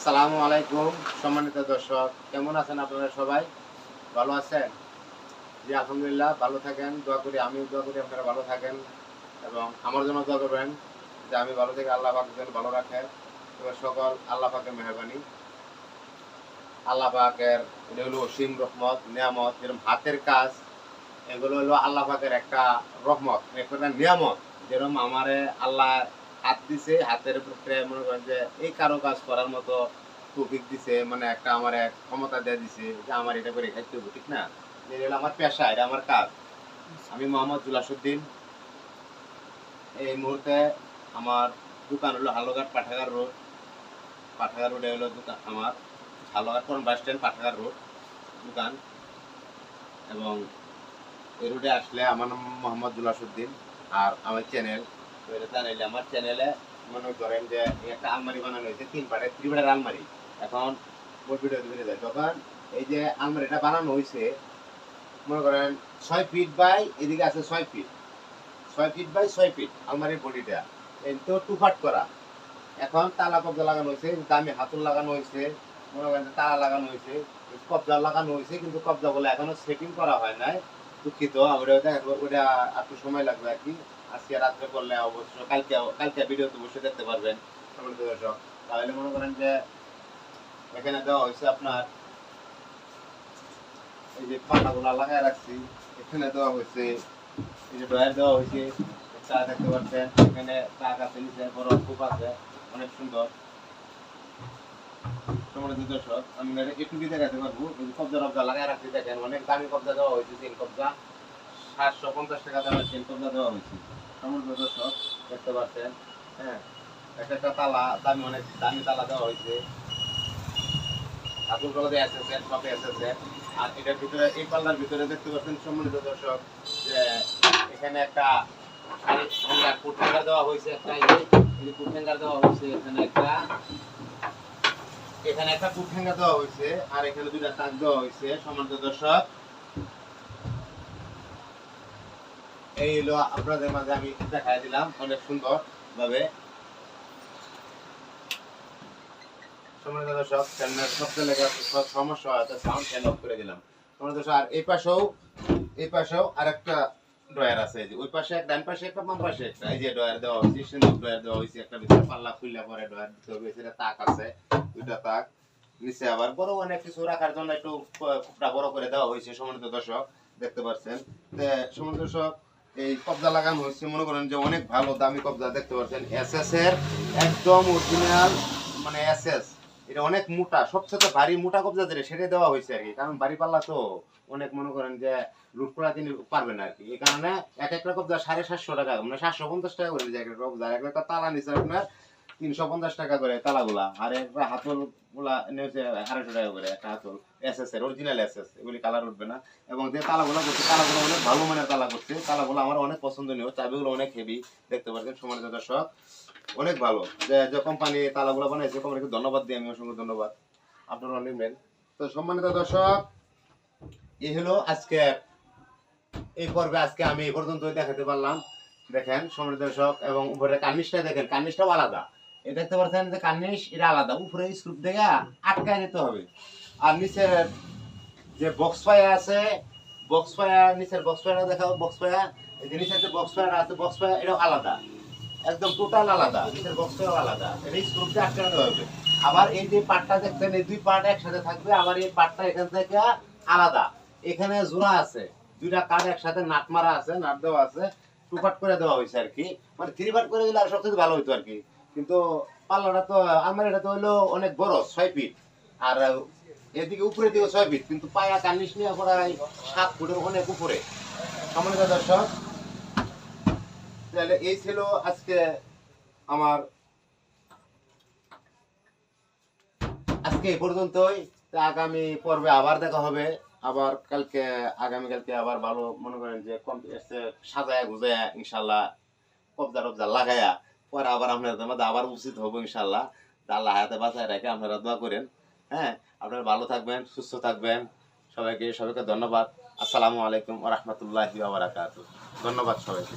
আসসালামু আলাইকুম, সম্মানিত দর্শক। কেমন আছেন আপনারা সবাই? ভালো আছেন? জি, আলহামদুলিল্লাহ, ভালো থাকেন। দোয়া করি, আমিও দোয়া করি, আপনারা ভালো থাকেন এবং আমার জন্য দোয়া করবেন যে আমি ভালো থেকে আল্লাহ পাক যেন ভালো রাখেন এবার সকল আল্লাহ পাকের মেহরবানি। আল্লাহ পাকের এটা হলো অসীম রহমত, নিয়ামত, যেরকম হাতের কাজ, এগুলো হলো আল্লাহ পাকের একটা রহমত, একটা নিয়ামত, যেরকম আমারে আল্লাহ হাত দিছে, হাতের উপরে মনে করেন যে এই কারও কাজ করার মতো টপিক দিছে মানে একটা আমার এক ক্ষমতা দিয়ে দিছে, যে আমার এটা করে খাইতে হবে ঠিক না? এটা আমার পেশা, এটা আমার কাজ। আমি মোহাম্মদ জুলাসুদ্দিন এই মুহূর্তে আমার দোকান হলো হালুঘাট পাঠাগার রোড। পাঠাগার রোডে হলো দোকান আমার হালুঘাট কোন বাস স্ট্যান্ড, পাঠাগার রোড, দোকান। এবং এই রোডে আসলে আমার নাম মোহাম্মদ জুলাসুদ্দিন আর আমার চ্যানেল চ্যানেলে মনে করেন যে একটা আলমারি বানানো হয়েছে, তিন পাটে থ্রি পাটের আলমারি। এখন বেড়ে যায়। তখন এই যে আলমারিটা বানানো হয়েছে, মনে করেন ছয় ফিট বাই এদিকে আছে ছয় ফিট ছয় ফিট বাই ছয় ফিট আলমারির বডিটা। তো টু ফাট করা। এখন তালা কবজা লাগানো হয়েছে, দামি হাতুল লাগানো হয়েছে, মনে করেন তালা লাগানো হয়েছে, কবজা লাগানো হয়েছে, কিন্তু কবজা বলে এখনও সেটিং করা হয় নাই। দুঃখিত ওটা ওটা একটু সময় লাগবে আর কি। আজকে রাত্রে করলে অবশ্য কালকে কালকে ভিডিওতে অবশ্যই দেখতে পারবেন। সম্মানিত দর্শক তাহলে মনে করেন যে এখানে দেওয়া হয়েছে আপনার এই যে পাতাগুলা লাগায় রাখছি এখানে দেওয়া হয়েছে এই যে ড্রয়ার দেওয়া হয়েছে চা দেখতে পাচ্ছেন এখানে চা গাছে নিচে বড় কূপ আছে অনেক সুন্দর। সম্মানিত দর্শক আমি একটু দিয়ে দেখাতে পারব। কবজা রবজা লাগায় রাখছি দেখেন, অনেক দামি কবজা দেওয়া হয়েছে, তিন কবজা। সাতশো পঞ্চাশ টাকা দামের তিন কবজা দেওয়া হয়েছে। সমুদ্র দর্শক, দেখতে পাচ্ছেন? হ্যাঁ একটা একটা তালা, দামি অনেক দামি তালা দেওয়া হয়েছে। ঠাকুর কলদে এসেছে সবে এসেছে আর এটার ভিতরে, এই পাল্লার ভিতরে দেখতে পাচ্ছেন সম্মানিত দর্শক, যে এখানে একটা হ্যাঙ্গার দেওয়া হয়েছে, একটা যে যে হ্যাঙ্গার দেওয়া হয়েছে, এখানে একটা এখানে একটা হ্যাঙ্গার দেওয়া হয়েছে, আর এখানে দুইটা তাক দেওয়া হয়েছে। সম্মানিত দর্শক, এই হলো আপনাদের মাঝে আমি দেখাই দিলাম অনেক সুন্দর ভাবে সমস্যা আর এই পাশেও এই পাশেও আরেকটা ড্রয়ার আছে ওই পাশে ডান পাশে একটা এই ড্রয়ার দেওয়া দেওয়া পাল্লা ড্রয়ার তাক নিচে আবার বড় অনেক কিছু রাখার জন্য একটু বড় করে দেওয়া হয়েছে দর্শক, দেখতে পাচ্ছেন এই কবজা লাগানো হয়েছে, মনে করেন যে অনেক ভালো দামি কবজা, দেখতে পাচ্ছেন এস এস এর একদম অরিজিনাল মানে এসএস এটা অনেক মোটা, সবচেয়ে ভারী মোটা কবজা যেটা সেটা দেওয়া হয়েছে আর কি। কারণ বাড়ি পাল্লা তো অনেক মনে করেন যে লুট করা তিনি পারবেন আর কি। এই কারণে এক একটা কবজা সাড়ে সাতশো টাকা মানে সাতশো পঞ্চাশ টাকা করে যায় একটা কবজা। এক একটা তালা নিচ্ছে আপনার তিনশো পঞ্চাশ টাকা করে তালাগুলা। আর একটা হাতলগুলা নিয়েছে আড়াইশো টাকা করে একটা হাতল। এস এস এর অরিজিনাল এস এস এগুলি কালার উঠবে না। এবং যে তালাগুলা করছে, তালাগুলো অনেক ভালো মানের তালা করছে। তালাগুলো আমার অনেক পছন্দনীয়, চাবিগুলো অনেক হেভি দেখতে পাচ্ছেন সমানিত দর্শক। অনেক ভালো। যে যে কোম্পানি তালাগুলো বানাইছে কোম্পানিকে ধন্যবাদ দিই আমি অসংখ্য ধন্যবাদ। আপনারা নেবেন তো সম্মানিত দর্শক এই হলো আজকে এই পর্বে আজকে আমি এই পর্যন্ত দেখাতে পারলাম। দেখেন সম্মানিত দর্শক এবং উপরে কার্নিশটা দেখেন কার্নিশটাও আলাদা। এই দেখতে পাচ্ছেন যে কার্নিশ এটা আলাদা। উপরে স্ক্রুপ দেখে আটকায় নিতে হবে। আর নিচের যে বক্স ফায়া আছে বক্স ফায়া নিচের বক্স ফায়া দেখাও বক্স ফায়া এই যে নিচের যে বক্স ফায়া আছে বক্স ফায়া এটাও আলাদা। একদম টোটাল আলাদা। নিচের বক্স ফায়াও আলাদা। এটা স্ক্রুপ দিয়ে আটকানো হবে। আবার এই যে পার্টটা দেখছেন, এই দুই পার্ট একসাথে থাকবে, আবার এই পার্টটা এখান থেকে আলাদা। এখানে জোড়া আছে। দুইটা কাঠ একসাথে নাট মারা আছে, নাট দেওয়া আছে। টু পার্ট করে দেওয়া হয়েছে আর কি। মানে থ্রি পার্ট করে দিলে আর সবথেকে ভালো হতো আর কি। কিন্তু পাল্লাটা তো, আলমারিটা তো হলো অনেক বড়, ছয় ফিট আর এদিকে উপরে দিকে ছয় ফিট কিন্তু পায়া কার্নিশ নিয়ে প্রায় সাত ফুটের অনেক উপরে। সম্মানিত দর্শক তাহলে এই ছিল আজকে আমার আজকে এই পর্যন্তই। আগামী পর্বে আবার দেখা হবে। আবার কালকে, আগামী কালকে আবার ভালো মনে করেন যে কম এসে সাজায়া গুজায়া ইনশাল্লাহ কবজা টবজা লাগায়া পরে আবার আপনাদের মধ্যে আবার উচিত হব ইনশাল্লাহ আল্লাহ হাতে বাঁচায় রেখে আপনারা দোয়া করেন। হ্যাঁ আপনারা ভালো থাকবেন, সুস্থ থাকবেন। সবাইকে সবাইকে ধন্যবাদ। আসসালামু আলাইকুম রহমতুল্লাহি ধন্যবাদ সবাইকে।